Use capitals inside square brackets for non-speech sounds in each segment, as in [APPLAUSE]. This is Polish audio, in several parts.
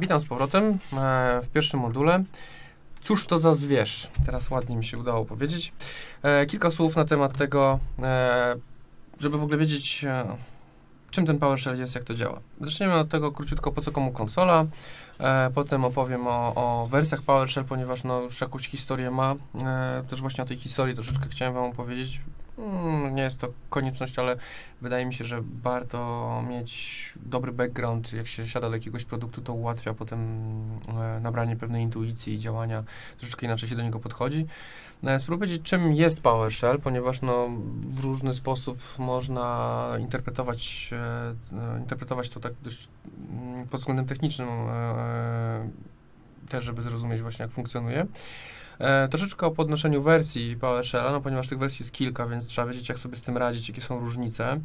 Witam z powrotem e, w pierwszym module. Cóż to za zwierz? Teraz ładnie mi się udało powiedzieć. E, kilka słów na temat tego, e, żeby w ogóle wiedzieć, czym ten PowerShell jest, jak to działa. Zaczniemy od tego króciutko, po co komu konsola. Potem opowiem o, o wersjach PowerShell, ponieważ no, już jakąś historię ma. Też właśnie o tej historii troszeczkę chciałem Wam opowiedzieć. Mm, nie jest to konieczność, ale wydaje mi się, że warto mieć dobry background. Jak się siada do jakiegoś produktu, to ułatwia potem e, nabranie pewnej intuicji i działania. Troszeczkę inaczej się do niego podchodzi. E, Spróbuję powiedzieć, czym jest PowerShell, ponieważ no, w różny sposób można interpretować, e, e, interpretować to tak dość mm, pod względem technicznym, też żeby zrozumieć właśnie, jak funkcjonuje. E, troszeczkę o podnoszeniu wersji PowerShella, no ponieważ tych wersji jest kilka, więc trzeba wiedzieć, jak sobie z tym radzić, jakie są różnice,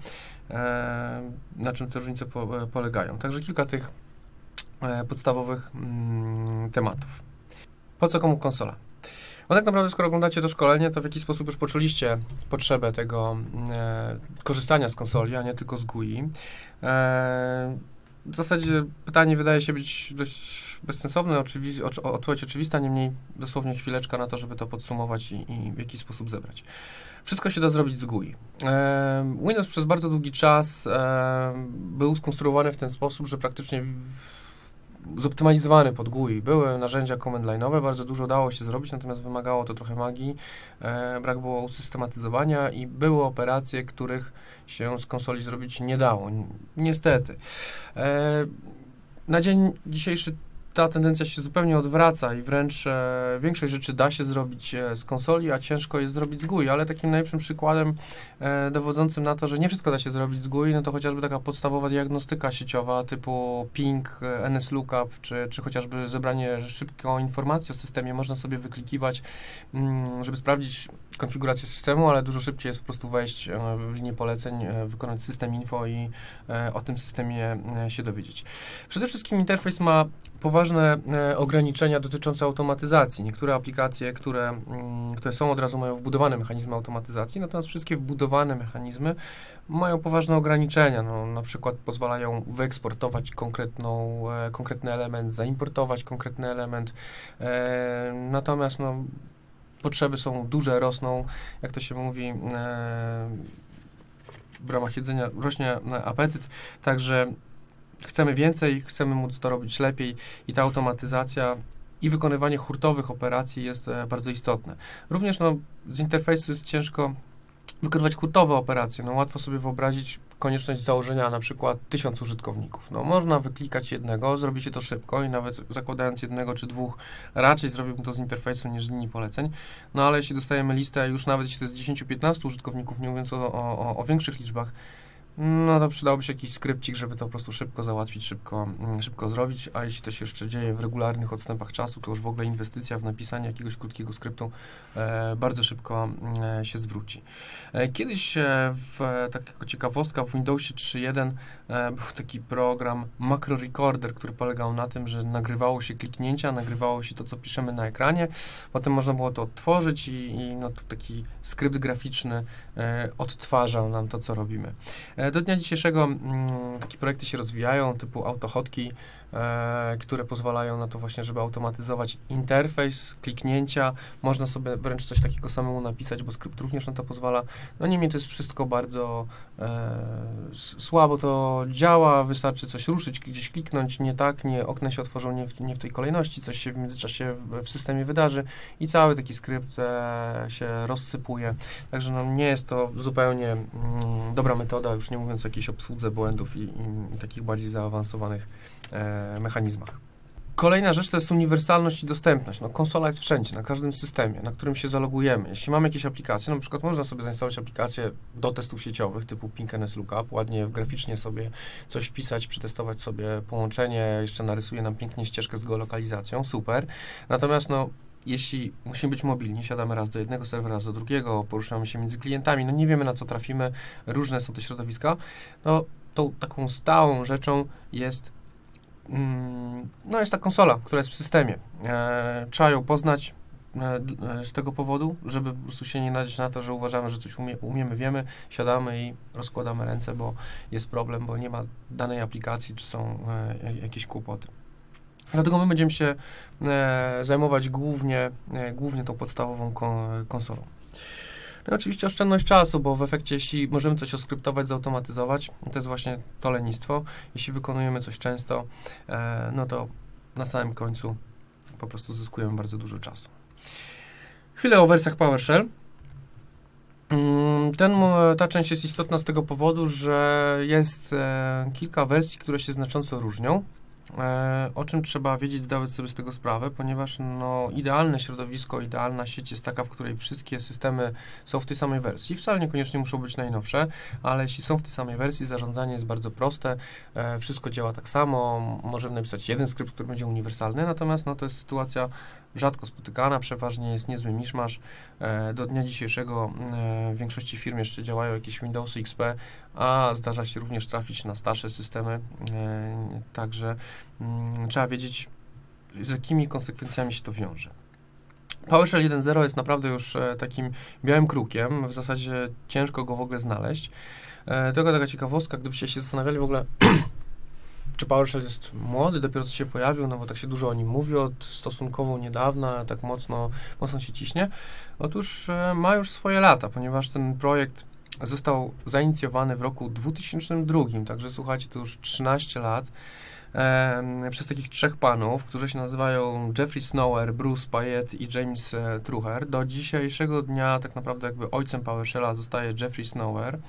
e, na czym te różnice po, e, polegają. Także kilka tych e, podstawowych mm, tematów. Po co komu konsola? No tak naprawdę, skoro oglądacie to szkolenie, to w jakiś sposób już poczuliście potrzebę tego e, korzystania z konsoli, a nie tylko z GUI. E, w zasadzie pytanie wydaje się być dość bezsensowne, oczywi- oczy- odpowiedź oczywista, niemniej dosłownie chwileczka na to, żeby to podsumować i, i w jakiś sposób zebrać. Wszystko się da zrobić z GUI. E, Windows przez bardzo długi czas e, był skonstruowany w ten sposób, że praktycznie w, zoptymalizowany pod GUI. Były narzędzia command line'owe, bardzo dużo dało się zrobić, natomiast wymagało to trochę magii, e, brak było usystematyzowania i były operacje, których się z konsoli zrobić nie dało. Ni- Niestety. E, na dzień dzisiejszy ta tendencja się zupełnie odwraca i wręcz e, większość rzeczy da się zrobić e, z konsoli, a ciężko jest zrobić z GUI, ale takim najlepszym przykładem e, dowodzącym na to, że nie wszystko da się zrobić z GUI, no to chociażby taka podstawowa diagnostyka sieciowa typu ping, e, NSLOOKUP, czy, czy chociażby zebranie szybko informacji o systemie. Można sobie wyklikiwać, mm, żeby sprawdzić konfigurację systemu, ale dużo szybciej jest po prostu wejść e, w linię poleceń, e, wykonać system info i o tym systemie się dowiedzieć. Przede wszystkim interfejs ma poważne e, ograniczenia dotyczące automatyzacji. Niektóre aplikacje, które, mm, które są od razu mają wbudowane mechanizmy automatyzacji, natomiast wszystkie wbudowane mechanizmy mają poważne ograniczenia. No, na przykład pozwalają wyeksportować konkretną, e, konkretny element, zaimportować konkretny element. E, natomiast no, potrzeby są duże, rosną, jak to się mówi, w ramach jedzenia rośnie apetyt, także chcemy więcej, chcemy móc to robić lepiej i ta automatyzacja i wykonywanie hurtowych operacji jest e, bardzo istotne. Również no, z interfejsu jest ciężko wykonywać hurtowe operacje. No, łatwo sobie wyobrazić konieczność założenia na przykład tysiąc użytkowników. No, można wyklikać jednego, zrobi się to szybko i nawet zakładając jednego czy dwóch, raczej zrobiłbym to z interfejsu niż z linii poleceń. No ale jeśli dostajemy listę, już nawet jeśli to jest 10-15 użytkowników, nie mówiąc o, o, o, większych liczbach, no to przydałby się jakiś skrypcik, żeby to po prostu szybko załatwić, szybko, mm, szybko zrobić, a jeśli to się jeszcze dzieje w regularnych odstępach czasu, to już w ogóle inwestycja w napisanie jakiegoś krótkiego skryptu e, bardzo szybko e, się zwróci. E, kiedyś e, w, tak jako ciekawostka w Windowsie 3.1 e, był taki program Macro Recorder, który polegał na tym, że nagrywało się kliknięcia, nagrywało się to, co piszemy na ekranie, potem można było to odtworzyć i, i no, taki skrypt graficzny e, odtwarzał nam to, co robimy. E, Do dnia dzisiejszego mm, takie projekty się rozwijają, typu autohotki, e, które pozwalają na to właśnie, żeby automatyzować interfejs, kliknięcia. Można sobie wręcz coś takiego samemu napisać, bo skrypt również na to pozwala. No niemniej to jest wszystko bardzo e, słabo to działa, wystarczy coś ruszyć, gdzieś kliknąć, nie tak, nie, okna się otworzą nie w, nie w tej kolejności, coś się w międzyczasie w, w systemie wydarzy i cały taki skrypt e, się rozsypuje. Także no, nie jest to zupełnie mm, dobra metoda, już nie mówiąc o jakiejś obsłudze błędów i, i, i takich bardziej zaawansowanych e, mechanizmach. Kolejna rzecz to jest uniwersalność i dostępność. No, konsola jest wszędzie, na każdym systemie, na którym się zalogujemy. Jeśli mamy jakieś aplikacje, na przykład można sobie zainstalować aplikacje do testów sieciowych typu Ping Lookup, ładnie graficznie sobie coś wpisać, przetestować sobie połączenie, jeszcze narysuje nam pięknie ścieżkę z geolokalizacją, super. Natomiast no, jeśli musimy być mobilni, siadamy raz do jednego serwera, raz do drugiego, poruszamy się między klientami, no nie wiemy na co trafimy, różne są te środowiska, no tą taką stałą rzeczą jest no jest ta konsola, która jest w systemie. E, trzeba ją poznać e, e, z tego powodu, żeby po prostu się nie nadzieć na to, że uważamy, że coś umie, umiemy, wiemy, siadamy i rozkładamy ręce, bo jest problem, bo nie ma danej aplikacji, czy są e, jak- jakieś kłopoty. Dlatego my będziemy się e, zajmować głównie, e, głównie tą podstawową kon, konsolą. No i oczywiście oszczędność czasu, bo w efekcie, jeśli możemy coś oskryptować, zautomatyzować, to jest właśnie to lenistwo. Jeśli wykonujemy coś często, e, no to na samym końcu po prostu zyskujemy bardzo dużo czasu. Chwilę o wersjach PowerShell. Mm, Ten, ta część jest istotna z tego powodu, że jest e, kilka wersji, które się znacząco różnią. E, o czym trzeba wiedzieć, zdawać sobie z tego sprawę, ponieważ no, idealne środowisko, idealna sieć jest taka, w której wszystkie systemy są w tej samej wersji. Wcale niekoniecznie muszą być najnowsze, ale jeśli są w tej samej wersji, zarządzanie jest bardzo proste, e, wszystko działa tak samo, możemy napisać jeden skrypt, który będzie uniwersalny, natomiast no, to jest sytuacja rzadko spotykana, przeważnie jest niezły miszmasz. E, do dnia dzisiejszego e, w większości firm jeszcze działają jakieś Windowsy XP, a zdarza się również trafić na starsze systemy, e, także trzeba wiedzieć, z jakimi konsekwencjami się to wiąże. PowerShell 1.0 jest naprawdę już takim białym krukiem, w zasadzie ciężko go w ogóle znaleźć. Tylko taka ciekawostka, gdybyście się zastanawiali w ogóle, [CLEARS THROAT] czy PowerShell jest młody, dopiero co się pojawił, no bo tak się dużo o nim mówi od stosunkowo niedawna, tak mocno, mocno się ciśnie. Otóż e, ma już swoje lata, ponieważ ten projekt został zainicjowany w roku 2002, także słuchajcie, to już 13 lat. em, przez takich trzech panów, którzy się nazywają Jeffrey Snower, Bruce Payet i James e, Truher. Do dzisiejszego dnia tak naprawdę jakby ojcem PowerShella zostaje Jeffrey Snower,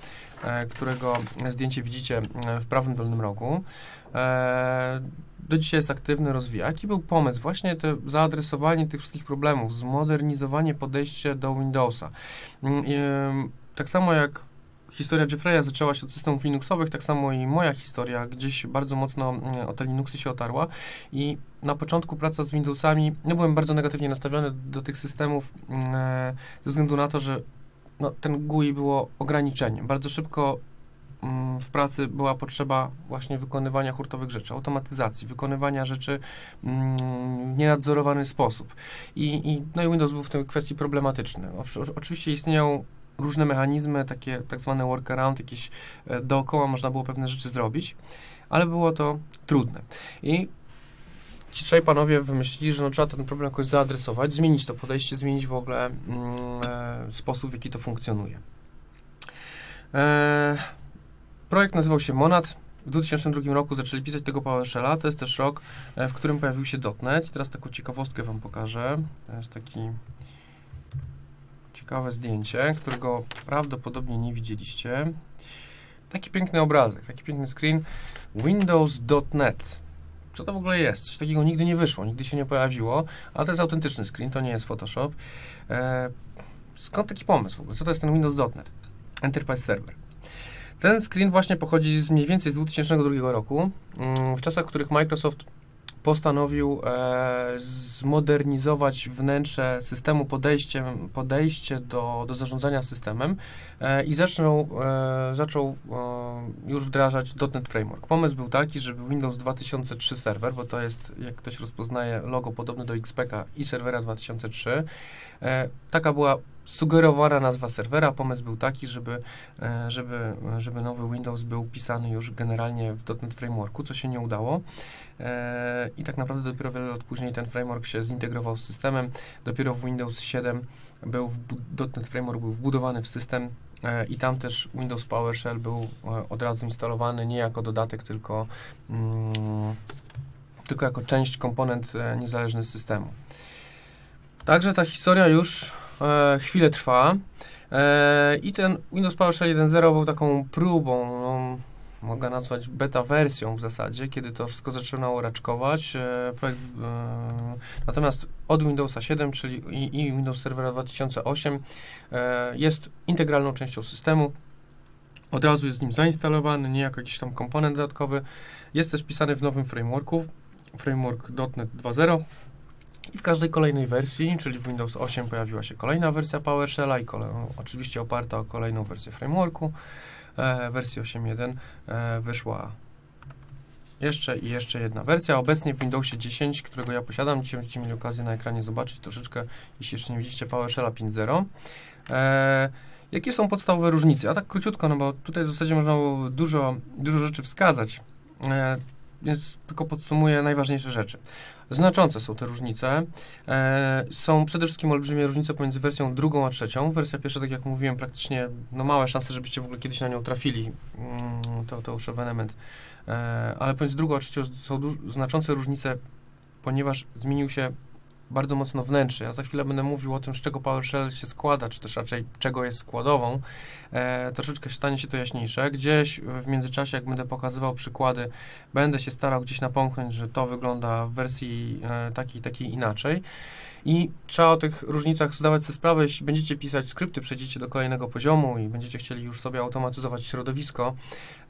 e, którego zdjęcie widzicie e, w prawym dolnym rogu. E, do dzisiaj jest aktywny, rozwija. Jaki był pomysł? Właśnie to zaadresowanie tych wszystkich problemów, zmodernizowanie podejścia do Windowsa. Mm, tak samo jak historia Jeffreya zaczęła się od systemów Linuxowych, tak samo i moja historia gdzieś bardzo mocno mm, o te Linuxy się otarła i na początku praca z Windowsami, no byłem bardzo negatywnie nastawiony do tych systemów mm, e, ze względu na to, że no, ten GUI było ograniczeniem. Bardzo szybko w pracy była potrzeba właśnie wykonywania hurtowych rzeczy, automatyzacji, wykonywania rzeczy mm, w nienadzorowany sposób. I, i, no i Windows był w tej kwestii problematyczny. Oczywiście istnieją różne mechanizmy, takie tak zwane workaround, jakieś e, dookoła można było pewne rzeczy zrobić, ale było to trudne. I ci trzej panowie wymyślili, że no, trzeba ten problem jakoś zaadresować, zmienić to podejście, zmienić w ogóle mm, e, sposób, w jaki to funkcjonuje. E, projekt nazywał się Monad. W 2002 roku zaczęli pisać tego PowerShella. To jest też rok, e, w którym pojawił się teraz taką ciekawostkę wam pokażę. To jest taki ciekawe zdjęcie, którego prawdopodobnie nie widzieliście. Taki piękny obrazek, taki piękny screen. Windows.net. Co to w ogóle jest? Coś takiego nigdy nie wyszło, nigdy się nie pojawiło, ale to jest autentyczny screen, to nie jest Photoshop. E, skąd taki pomysł w ogóle? Co to jest ten Windows.net? Enterprise Server. Ten screen właśnie pochodzi z mniej więcej z 2002 roku, mm, w czasach, w których Microsoft postanowił e, zmodernizować wnętrze systemu, podejście, podejście do, do zarządzania systemem e, i zaczął, e, zaczął e, już wdrażać .NET Framework. Pomysł był taki, żeby Windows 2003 serwer, bo to jest, jak ktoś rozpoznaje, logo podobne do XPK i serwera 2003, e, taka była sugerowana nazwa serwera. Pomysł był taki, żeby, e, żeby, żeby nowy Windows był pisany już generalnie w .NET Frameworku, co się nie udało. E, I tak naprawdę dopiero wiele lat później ten framework się zintegrował z systemem. Dopiero w Windows 7 był wbu- .NET Framework był wbudowany w system e, i tam też Windows PowerShell był od razu instalowany nie jako dodatek, tylko, mm, tylko jako część, komponent niezależny z systemu. Także ta historia już e, chwilę trwa. E, I ten Windows PowerShell 1.0 był taką próbą, no, mogę nazwać beta wersją w zasadzie, kiedy to wszystko zaczynało raczkować. E, projekt, e, natomiast od Windowsa 7, czyli i, i Windows Servera 2008 e, jest integralną częścią systemu. Od razu jest nim zainstalowany, nie jako jakiś tam komponent dodatkowy. Jest też pisany w nowym frameworku, framework .NET 2.0. I w każdej kolejnej wersji, czyli w Windows 8 pojawiła się kolejna wersja PowerShella i kole, oczywiście oparta o kolejną wersję frameworku. E, wersji 8.1 e, wyszła jeszcze i jeszcze jedna wersja. Obecnie w Windowsie 10, którego ja posiadam, dzisiaj będziecie mieli okazję na ekranie zobaczyć troszeczkę, jeśli jeszcze nie widzicie PowerShella 5.0. E, jakie są podstawowe różnice? A tak króciutko, no bo tutaj w zasadzie można było dużo, dużo rzeczy wskazać. E, więc tylko podsumuję najważniejsze rzeczy. Znaczące są te różnice. E, są przede wszystkim olbrzymie różnice pomiędzy wersją drugą a trzecią. Wersja pierwsza, tak jak mówiłem, praktycznie no, małe szanse, żebyście w ogóle kiedyś na nią trafili. Mm, to, to już ewenement. E, ale pomiędzy drugą a trzecią są znaczące różnice, ponieważ zmienił się bardzo mocno wnętrze. Ja za chwilę będę mówił o tym, z czego PowerShell się składa, czy też raczej czego jest składową. E, troszeczkę stanie się to jaśniejsze. Gdzieś w międzyczasie, jak będę pokazywał przykłady, będę się starał gdzieś napomknąć, że to wygląda w wersji e, takiej, takiej inaczej. I trzeba o tych różnicach zdawać sobie sprawę, jeśli będziecie pisać skrypty, przejdziecie do kolejnego poziomu i będziecie chcieli już sobie automatyzować środowisko,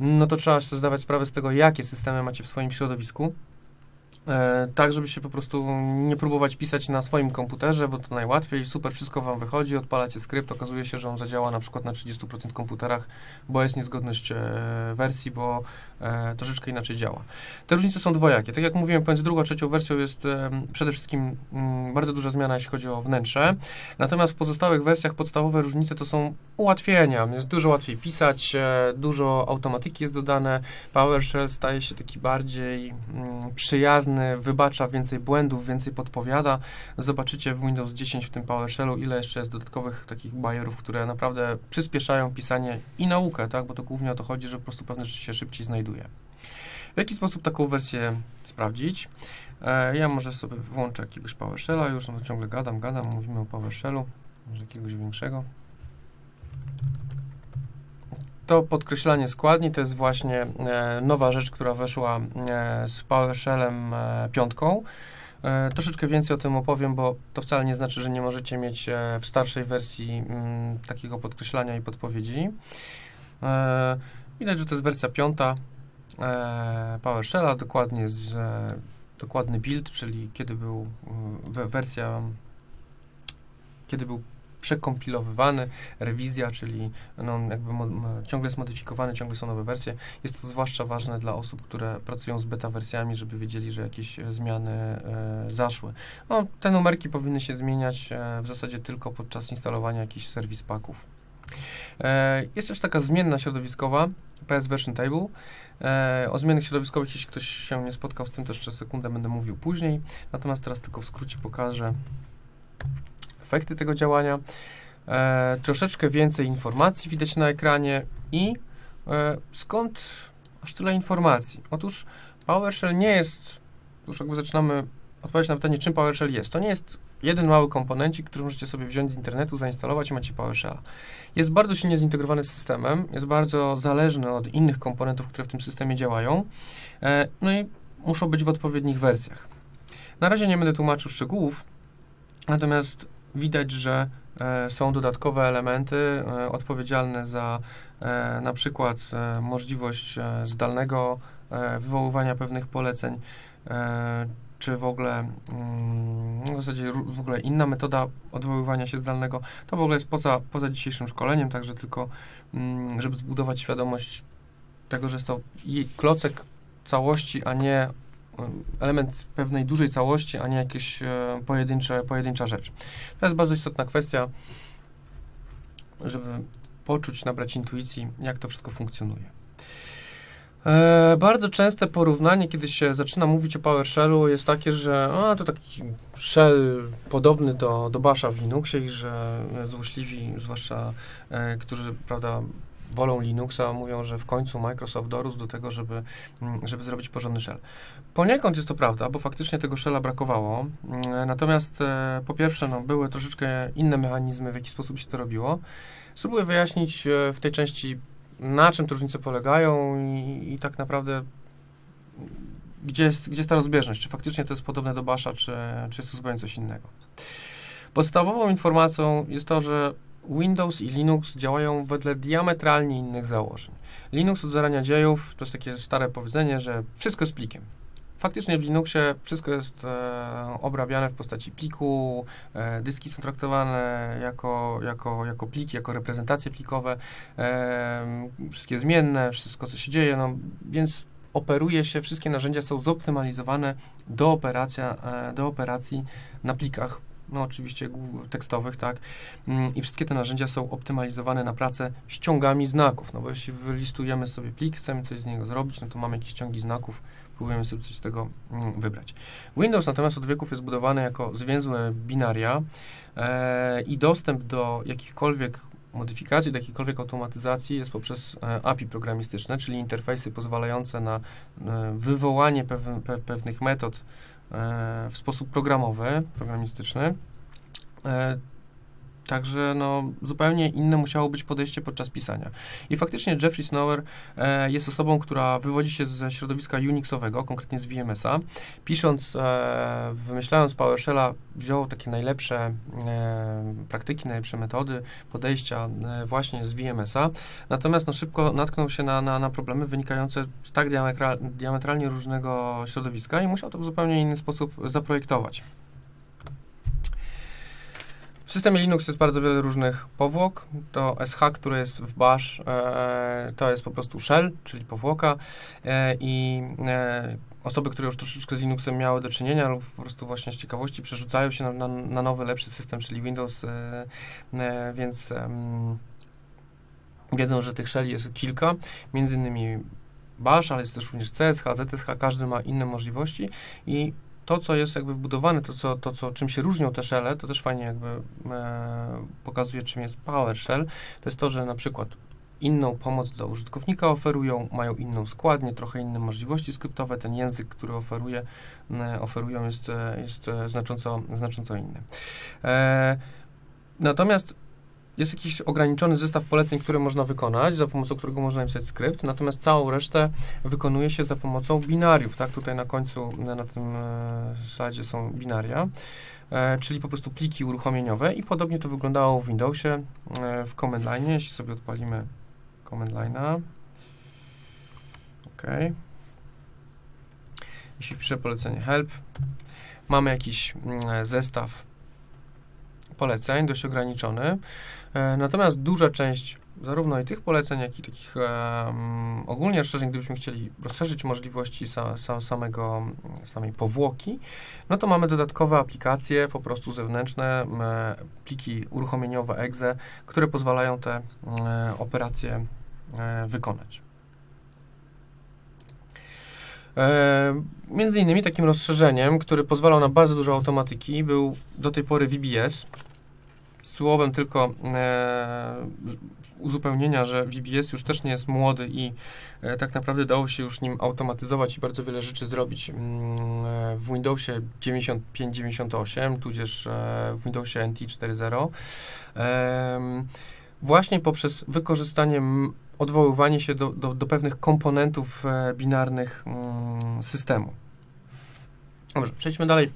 no to trzeba sobie zdawać sprawę z tego, jakie systemy macie w swoim środowisku. E, tak, żeby się po prostu nie próbować pisać na swoim komputerze, bo to najłatwiej, super, wszystko wam wychodzi, odpalacie skrypt, okazuje się, że on zadziała na przykład na 30% komputerach, bo jest niezgodność e, wersji, bo e, troszeczkę inaczej działa. Te różnice są dwojakie. Tak jak mówiłem, pomiędzy drugą a trzecią wersją jest e, przede wszystkim mm, bardzo duża zmiana, jeśli chodzi o wnętrze, natomiast w pozostałych wersjach podstawowe różnice to są ułatwienia. Jest dużo łatwiej pisać, e, dużo automatyki jest dodane, PowerShell staje się taki bardziej mm, przyjazny, wybacza więcej błędów, więcej podpowiada. Zobaczycie w Windows 10 w tym PowerShellu, ile jeszcze jest dodatkowych takich bajerów, które naprawdę przyspieszają pisanie i naukę, tak? bo to głównie o to chodzi, że po prostu pewne rzeczy się szybciej znajduje. W jaki sposób taką wersję sprawdzić? E, ja może sobie włączę jakiegoś PowerShella już, no ciągle gadam, gadam, mówimy o PowerShellu, może jakiegoś większego. To podkreślanie składni to jest właśnie e, nowa rzecz, która weszła e, z PowerShellem e, piątką. E, troszeczkę więcej o tym opowiem, bo to wcale nie znaczy, że nie możecie mieć e, w starszej wersji mm, takiego podkreślania i podpowiedzi. E, widać, że to jest wersja piąta e, PowerShella, dokładnie jest e, dokładny build, czyli kiedy był e, wersja, kiedy był przekompilowywany, rewizja, czyli no, jakby ciągle jest modyfikowany, ciągle są nowe wersje. Jest to zwłaszcza ważne dla osób, które pracują z beta wersjami, żeby wiedzieli, że jakieś zmiany e, zaszły. No, te numerki powinny się zmieniać e, w zasadzie tylko podczas instalowania jakichś serwis paków. E, jest też taka zmienna środowiskowa, PS Version Table. E, o zmianach środowiskowych, jeśli ktoś się nie spotkał z tym, to jeszcze sekundę będę mówił później. Natomiast teraz tylko w skrócie pokażę efekty tego działania. E, troszeczkę więcej informacji widać na ekranie i skąd aż tyle informacji? Otóż PowerShell nie jest, już jakby zaczynamy odpowiedzieć na pytanie, czym PowerShell jest. To nie jest jeden mały komponencik, który możecie sobie wziąć z internetu, zainstalować i macie PowerShella. Jest bardzo silnie zintegrowany z systemem, jest bardzo zależny od innych komponentów, które w tym systemie działają, e, no i muszą być w odpowiednich wersjach. Na razie nie będę tłumaczył szczegółów, natomiast widać, że e, są dodatkowe elementy e, odpowiedzialne za e, na przykład e, możliwość e, zdalnego wywoływania pewnych poleceń, czy w ogóle mm, w zasadzie w ogóle inna metoda odwoływania się zdalnego, to w ogóle jest poza, poza dzisiejszym szkoleniem, także tylko mm, żeby zbudować świadomość tego, że jest to klocek całości, a nie element pewnej dużej całości, a nie jakieś e, pojedyncze, pojedyncza rzecz. To jest bardzo istotna kwestia, żeby poczuć, nabrać intuicji, jak to wszystko funkcjonuje. E, bardzo częste porównanie, kiedy się zaczyna mówić o PowerShellu, jest takie, że a, to taki shell podobny do, do Basha w Linuxie i że złośliwi, zwłaszcza e, którzy, prawda, wolą Linuxa, mówią, że w końcu Microsoft dorósł do tego, żeby, mm, żeby zrobić porządny shell. Poniekąd jest to prawda, bo faktycznie tego shella brakowało. Mm, natomiast e, po pierwsze, no, były troszeczkę inne mechanizmy, w jaki sposób się to robiło. Spróbuję wyjaśnić e, w tej części, na czym te różnice polegają i, i tak naprawdę gdzie jest, gdzie jest ta rozbieżność, czy faktycznie to jest podobne do Basha, czy, czy jest to zupełnie coś innego. Podstawową informacją jest to, że Windows i Linux działają wedle diametralnie innych założeń. Linux od zarania dziejów to jest takie stare powiedzenie, że wszystko jest plikiem. Faktycznie w Linuxie wszystko jest e, obrabiane w postaci pliku, e, dyski są traktowane jako, jako, jako pliki, jako reprezentacje plikowe, e, wszystkie zmienne, wszystko co się dzieje, no, więc operuje się, wszystkie narzędzia są zoptymalizowane do, operacja, e, do operacji na plikach no oczywiście tekstowych, tak, Mm, i wszystkie te narzędzia są optymalizowane na pracę ściągami znaków, no bo jeśli wylistujemy sobie plik, chcemy coś z niego zrobić, no to mamy jakieś ściągi znaków, próbujemy sobie coś z tego mm, wybrać. Windows natomiast od wieków jest budowany jako zwięzłe binaria e, i dostęp do jakichkolwiek modyfikacji, do jakiejkolwiek automatyzacji jest poprzez e, API programistyczne, czyli interfejsy pozwalające na e, wywołanie pew- pe- pewnych metod e, w sposób programowy, programistyczny. Także no, zupełnie inne musiało być podejście podczas pisania. I faktycznie Jeffrey Snower e, jest osobą, która wywodzi się ze środowiska Unixowego, konkretnie z VMS-a. Pisząc, e, wymyślając PowerShella, wziął takie najlepsze e, praktyki, najlepsze metody, podejścia e, właśnie z VMS-a. Natomiast no, szybko natknął się na, na, na problemy wynikające z tak diametra, diametralnie różnego środowiska i musiał to w zupełnie inny sposób zaprojektować. W systemie Linux jest bardzo wiele różnych powłok. To SH, które jest w bash, e, to jest po prostu shell, czyli powłoka e, i e, osoby, które już troszeczkę z Linuxem miały do czynienia lub po prostu właśnie z ciekawości przerzucają się na, na, na nowy, lepszy system, czyli Windows, e, e, więc wiedzą, że tych shelli jest kilka, między innymi bash, ale jest też również CSH, ZSH, każdy ma inne możliwości i to, co jest jakby wbudowane, to, co, to co, czym się różnią te shelle, to też fajnie jakby e, pokazuje, czym jest PowerShell, to jest to, że na przykład inną pomoc dla użytkownika oferują, mają inną składnię, trochę inne możliwości skryptowe, ten język, który oferuje, e, oferują jest, e, jest e, znacząco, znacząco inny. E, natomiast jest jakiś ograniczony zestaw poleceń, które można wykonać, za pomocą którego można napisać skrypt, natomiast całą resztę wykonuje się za pomocą binariów, tak? Tutaj na końcu, na, na tym e, slajdzie są binaria, e, czyli po prostu pliki uruchomieniowe i podobnie to wyglądało w Windowsie, e, w command line, jeśli sobie odpalimy command line'a, ok, jeśli wpiszę polecenie help, mamy jakiś mm, zestaw poleceń, dość ograniczony. E, natomiast duża część zarówno i tych poleceń, jak i takich em, ogólnie rozszerzeń, gdybyśmy chcieli rozszerzyć możliwości sa, sa, samego, samej powłoki, no to mamy dodatkowe aplikacje, po prostu zewnętrzne, pliki uruchomieniowe exe, które pozwalają te e, operacje e, wykonać. E, między innymi takim rozszerzeniem, który pozwalał na bardzo dużo automatyki, był do tej pory VBS. Słowem tylko e, uzupełnienia, że VBS już też nie jest młody i e, tak naprawdę dało się już nim automatyzować i bardzo wiele rzeczy zrobić mm, e, w Windowsie 95-98, tudzież e, w Windowsie NT 4.0. Em, właśnie poprzez wykorzystanie odwoływanie się do, do, do pewnych komponentów e, binarnych mm, systemu. Dobrze, przejdźmy dalej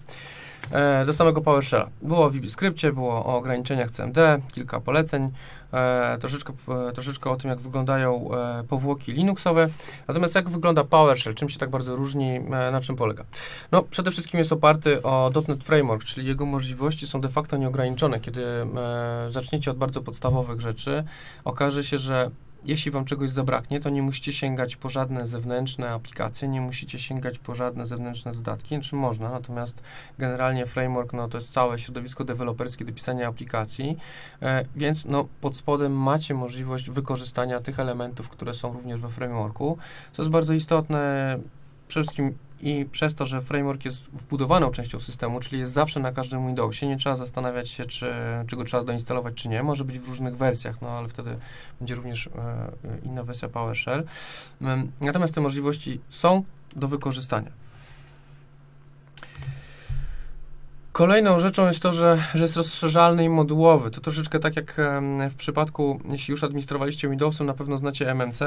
e, do samego PowerShella. Było o VB-skrypcie, było o ograniczeniach CMD, kilka poleceń, e, troszeczkę, e, troszeczkę o tym, jak wyglądają e, powłoki Linuxowe. Natomiast jak wygląda PowerShell, czym się tak bardzo różni, e, na czym polega? No, przede wszystkim jest oparty o .NET Framework, czyli jego możliwości są de facto nieograniczone. Kiedy e, zaczniecie od bardzo podstawowych rzeczy, okaże się, że jeśli wam czegoś zabraknie, to nie musicie sięgać po żadne zewnętrzne aplikacje, nie musicie sięgać po żadne zewnętrzne dodatki, znaczy można, natomiast generalnie framework, no to jest całe środowisko deweloperskie do pisania aplikacji, e, więc no pod spodem macie możliwość wykorzystania tych elementów, które są również we frameworku, co jest bardzo istotne przede wszystkim i przez to, że framework jest wbudowaną częścią systemu, czyli jest zawsze na każdym Windowsie, nie trzeba zastanawiać się, czy, czy go trzeba doinstalować, czy nie. Może być w różnych wersjach, no ale wtedy będzie również e, inna wersja PowerShell. Natomiast te możliwości są do wykorzystania. Kolejną rzeczą jest to, że, że jest rozszerzalny i modułowy. To troszeczkę tak jak w przypadku, jeśli już administrowaliście Windowsem, na pewno znacie MMC,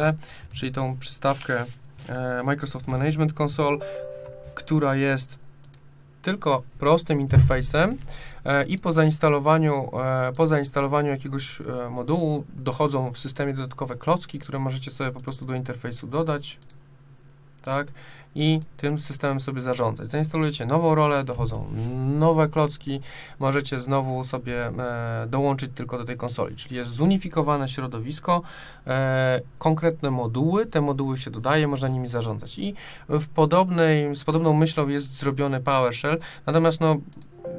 czyli tą przystawkę e, Microsoft Management Console, która jest tylko prostym interfejsem e, i po zainstalowaniu, e, po zainstalowaniu jakiegoś e, modułu dochodzą w systemie dodatkowe klocki, które możecie sobie po prostu do interfejsu dodać, tak, i tym systemem sobie zarządzać. Zainstalujecie nową rolę, dochodzą nowe klocki, możecie znowu sobie e, dołączyć tylko do tej konsoli, czyli jest zunifikowane środowisko, e, konkretne moduły, te moduły się dodaje, można nimi zarządzać. I w podobnej, z podobną myślą jest zrobiony PowerShell, natomiast no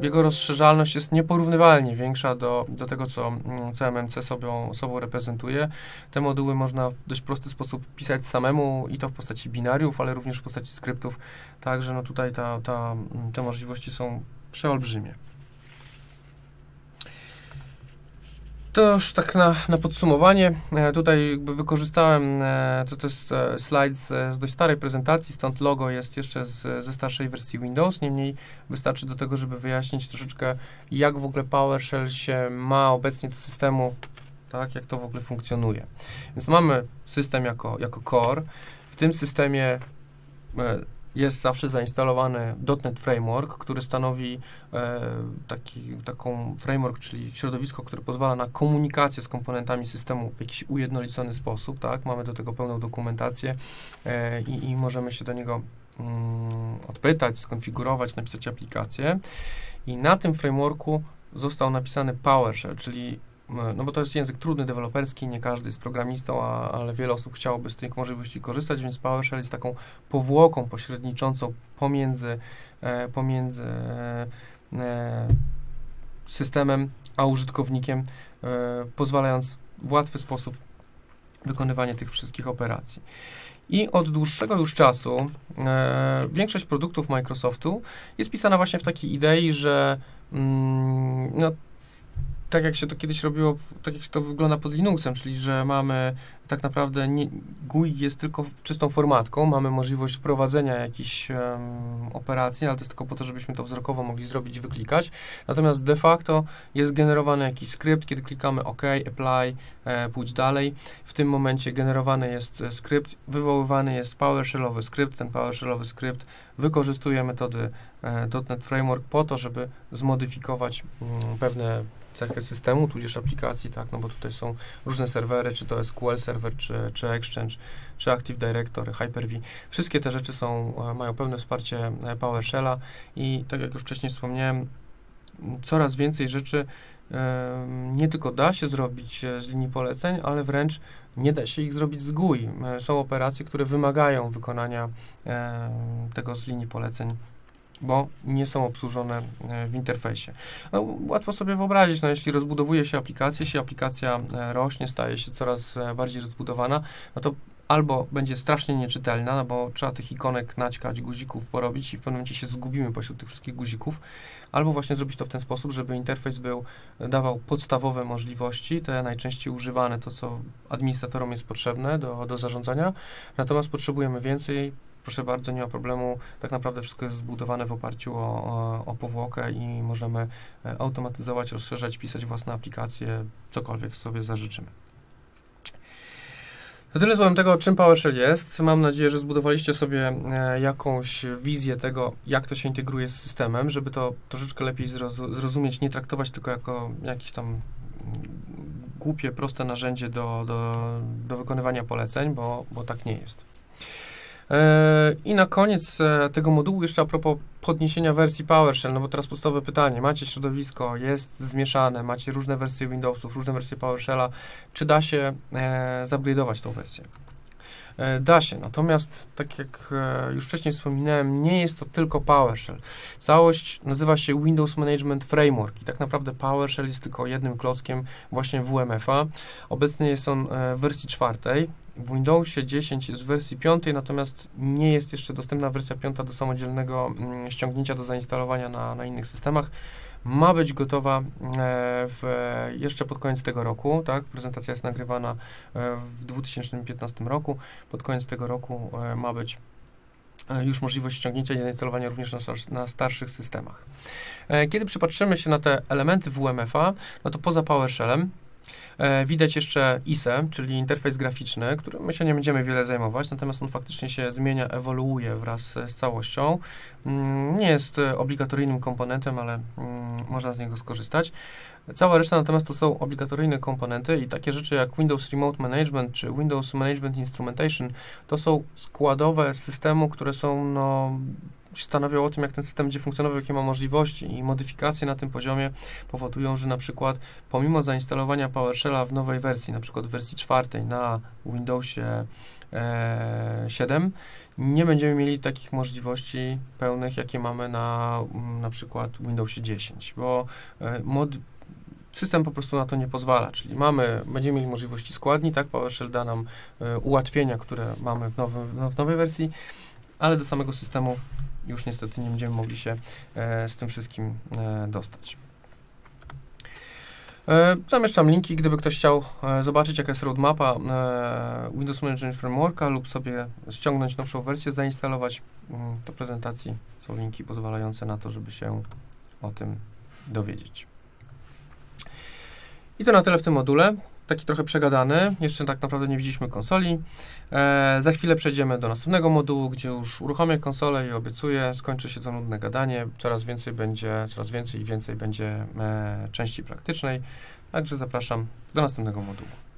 jego rozszerzalność jest nieporównywalnie większa do, do tego, co mm, CMMC sobą, sobą reprezentuje. Te moduły można w dość prosty sposób pisać samemu i to w postaci binariów, ale również w postaci skryptów, także no tutaj ta, ta, mm, te możliwości są przeolbrzymie. To już tak na, na podsumowanie. E, tutaj jakby wykorzystałem, e, to, to jest e, slajd z, z dość starej prezentacji, stąd logo jest jeszcze z, ze starszej wersji Windows. Niemniej wystarczy do tego, żeby wyjaśnić troszeczkę, jak w ogóle PowerShell się ma obecnie do systemu, tak, jak to w ogóle funkcjonuje. Więc mamy system jako, jako core. W tym systemie e, jest zawsze zainstalowany .NET Framework, który stanowi e, taki, taką framework, czyli środowisko, które pozwala na komunikację z komponentami systemu w jakiś ujednolicony sposób, tak? Mamy do tego pełną dokumentację e, i, i możemy się do niego mm, odpytać, skonfigurować, napisać aplikację. I na tym frameworku został napisany PowerShell, czyli no bo to jest język trudny, deweloperski, nie każdy jest programistą, a, ale wiele osób chciałoby z tej możliwości korzystać, więc PowerShell jest taką powłoką pośredniczącą pomiędzy, e, pomiędzy e, e systemem a użytkownikiem, e, pozwalając w łatwy sposób wykonywanie tych wszystkich operacji. I od dłuższego już czasu e, większość produktów Microsoftu jest pisana właśnie w takiej idei, że mm, no, tak jak się to kiedyś robiło, tak jak się to wygląda pod Linuxem, czyli że mamy tak naprawdę nie, GUI jest tylko czystą formatką, mamy możliwość wprowadzenia jakichś um, operacji, ale to jest tylko po to, żebyśmy to wzrokowo mogli zrobić, wyklikać. Natomiast de facto jest generowany jakiś skrypt, kiedy klikamy OK, Apply, e, pójdź dalej. W tym momencie generowany jest e, skrypt, wywoływany jest PowerShellowy skrypt. Ten PowerShellowy skrypt wykorzystuje metody e, .NET Framework po to, żeby zmodyfikować mm, pewne cechy systemu, tudzież aplikacji, tak, no bo tutaj są różne serwery, czy to SQL Server, czy, czy Exchange, czy Active Directory, Hyper-V. Wszystkie te rzeczy są, e, mają pełne wsparcie e, PowerShella i tak jak już wcześniej wspomniałem, coraz więcej rzeczy nie tylko da się zrobić e, z linii poleceń, ale wręcz nie da się ich zrobić z GUI. Są operacje, które wymagają wykonania tego z linii poleceń bo nie są obsłużone e, w interfejsie. No, łatwo sobie wyobrazić, no, jeśli rozbudowuje się aplikację, jeśli aplikacja e, rośnie, staje się coraz e, bardziej rozbudowana, no to albo będzie strasznie nieczytelna, no bo trzeba tych ikonek naćkać, guzików porobić i w pewnym momencie się zgubimy pośród tych wszystkich guzików, albo właśnie zrobić to w ten sposób, żeby interfejs był, dawał podstawowe możliwości, te najczęściej używane, to co administratorom jest potrzebne do, do zarządzania, natomiast potrzebujemy więcej, proszę bardzo, nie ma problemu. Tak naprawdę wszystko jest zbudowane w oparciu o, o, powłokę i możemy e, automatyzować, rozszerzać, pisać własne aplikacje, cokolwiek sobie zażyczymy. To tyle słowem tego, czym PowerShell jest. Mam nadzieję, że zbudowaliście sobie e, jakąś wizję tego, jak to się integruje z systemem, żeby to troszeczkę lepiej zrozu zrozumieć, nie traktować tylko jako jakiś tam mm, głupie, proste narzędzie do, do, do wykonywania poleceń, bo, bo tak nie jest. E, I na koniec e, tego modułu jeszcze a propos podniesienia wersji PowerShell, no bo teraz podstawowe pytanie, macie środowisko, jest zmieszane, macie różne wersje Windowsów, różne wersje PowerShella, czy da się e, zupgrade'ować tą wersję? E, da się, natomiast tak jak już wcześniej wspominałem, nie jest to tylko PowerShell. Całość nazywa się Windows Management Framework i tak naprawdę PowerShell jest tylko jednym klockiem właśnie WMF-a. Obecnie jest on w wersji czwartej, w Windowsie 10 jest w wersji 5, natomiast nie jest jeszcze dostępna wersja 5 do samodzielnego mm, ściągnięcia, do zainstalowania na, na innych systemach. Ma być gotowa e, w, jeszcze pod koniec tego roku, tak? Prezentacja jest nagrywana e, w 2015 roku. Pod koniec tego roku e, ma być już możliwość ściągnięcia i zainstalowania również na, na, starszych systemach. Kiedy przypatrzymy się na te elementy WMF-a, no to poza PowerShellem widać jeszcze ISE, czyli interfejs graficzny, którym my się nie będziemy wiele zajmować, natomiast on faktycznie się zmienia, ewoluuje wraz z całością. Mm, nie jest obligatoryjnym komponentem, ale mm, można z niego skorzystać. Cała reszta natomiast to są obligatoryjne komponenty i takie rzeczy jak Windows Remote Management czy Windows Management Instrumentation to są składowe systemu, które są no, stanowią o tym, jak ten system będzie funkcjonował, jakie ma możliwości i modyfikacje na tym poziomie powodują, że na przykład pomimo zainstalowania PowerShella w nowej wersji, na przykład w wersji czwartej na Windowsie e, 7, nie będziemy mieli takich możliwości pełnych, jakie mamy na mm, na przykład Windowsie 10, bo e, mod, system po prostu na to nie pozwala, czyli mamy, będziemy mieli możliwości składni, tak, PowerShell da nam e, ułatwienia, które mamy w, nowym, no, w nowej wersji, ale do samego systemu już niestety nie będziemy mogli się e, z tym wszystkim e, dostać. E, zamieszczam linki, gdyby ktoś chciał e, zobaczyć, jaka jest roadmapa e, Windows Management Frameworka lub sobie ściągnąć nowszą wersję, zainstalować mm, do prezentacji. Są linki pozwalające na to, żeby się o tym dowiedzieć. I to na tyle w tym module. Taki trochę przegadany. Jeszcze tak naprawdę nie widzieliśmy konsoli. E, za chwilę przejdziemy do następnego modułu, gdzie już uruchomię konsolę i obiecuję, skończy się to nudne gadanie. Coraz więcej będzie, coraz więcej i więcej będzie e, części praktycznej. Także zapraszam do następnego modułu.